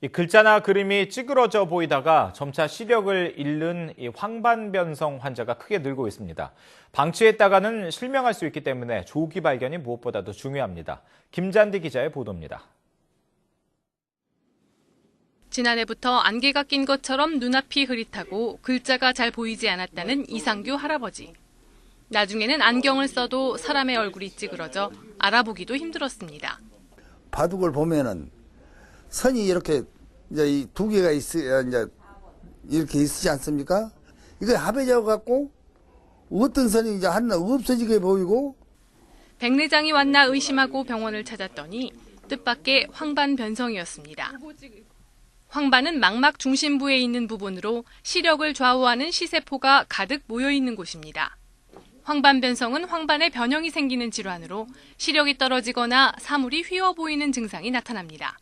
이 글자나 그림이 찌그러져 보이다가 점차 시력을 잃는 이 황반변성 환자가 크게 늘고 있습니다. 방치했다가는 실명할 수 있기 때문에 조기 발견이 무엇보다도 중요합니다. 김잔디 기자의 보도입니다. 지난해부터 안개가 낀 것처럼 눈앞이 흐릿하고 글자가 잘 보이지 않았다는 이상규 할아버지. 나중에는 안경을 써도 사람의 얼굴이 찌그러져 알아보기도 힘들었습니다. 바둑을 보면은 선이 이렇게 이제 이 두 개가 있어야 이제 이렇게 있지 않습니까? 이거 합해져 갖고 어떤 선이 이제 하나 없어지게 보이고 백내장이 왔나 의심하고 병원을 찾았더니 뜻밖의 황반 변성이었습니다. 황반은 망막 중심부에 있는 부분으로 시력을 좌우하는 시세포가 가득 모여 있는 곳입니다. 황반 변성은 황반에 변형이 생기는 질환으로 시력이 떨어지거나 사물이 휘어 보이는 증상이 나타납니다.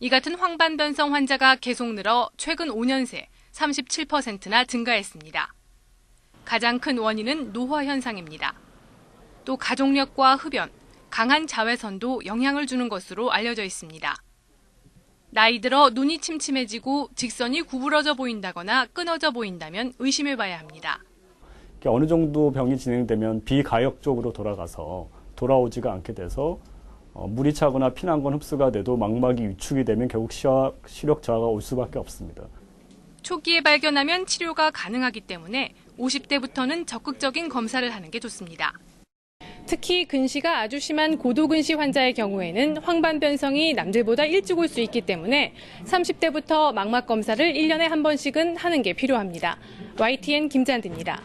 이 같은 황반변성 환자가 계속 늘어 최근 5년 새 37%나 증가했습니다. 가장 큰 원인은 노화 현상입니다. 또 가족력과 흡연, 강한 자외선도 영향을 주는 것으로 알려져 있습니다. 나이 들어 눈이 침침해지고 직선이 구부러져 보인다거나 끊어져 보인다면 의심해 봐야 합니다. 어느 정도 병이 진행되면 비가역적으로 돌아가서 돌아오지가 않게 돼서 어, 물이 차거나 피난권 흡수가 돼도 망막이 위축이 되면 결국 시력, 시력 저하가 올 수밖에 없습니다. 초기에 발견하면 치료가 가능하기 때문에 50대부터는 적극적인 검사를 하는 게 좋습니다. 특히 근시가 아주 심한 고도근시 환자의 경우에는 황반 변성이 남들보다 일찍 올 수 있기 때문에 30대부터 망막 검사를 1년에 한 번씩은 하는 게 필요합니다. YTN 김잔디입니다.